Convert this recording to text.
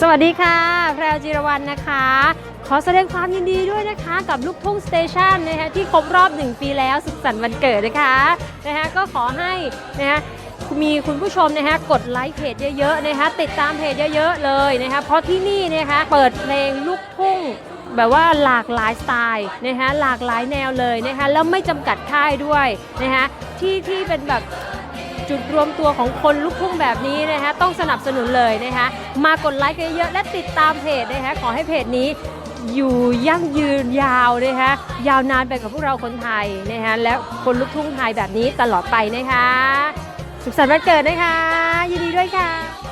สวัสดีค่ะ แพรวจิรวรรณนะคะ ขอแสดงความยินดีด้วยนะคะ กับลูกทุ่งสเตชันนะคะที่ครบรอบ 1 ปีแล้วสุขสันต์วันเกิดนะคะนะคะก็ขอให้นะคะมีคุณผู้ชมนะคะกดไลค์เพจเยอะๆนะคะติดตามเพจเยอะๆเลยนะคะเพราะที่นี่นะคะเปิดเพลงลูกทุ่งแบบว่าหลากหลายสไตล์นะคะหลากหลายแนวเลยนะคะแล้วไม่จำกัดค่ายด้วยนะคะที่ที่เป็นแบบ จุดรวมตัวของคนลูกทุ่งแบบนี้นะคะต้องสนับสนุนเลยนะคะมากดไลค์กันเยอะๆและติดตามเพจนะคะขอให้เพจนี้อยู่ยั่งยืนยาวนะคะยาวนานไปกับพวกเราคนไทยนะคะและคนลูกทุ่งไทยแบบนี้ตลอดไปนะคะ สุขสันต์วันเกิดนะคะ ยินดีด้วยค่ะ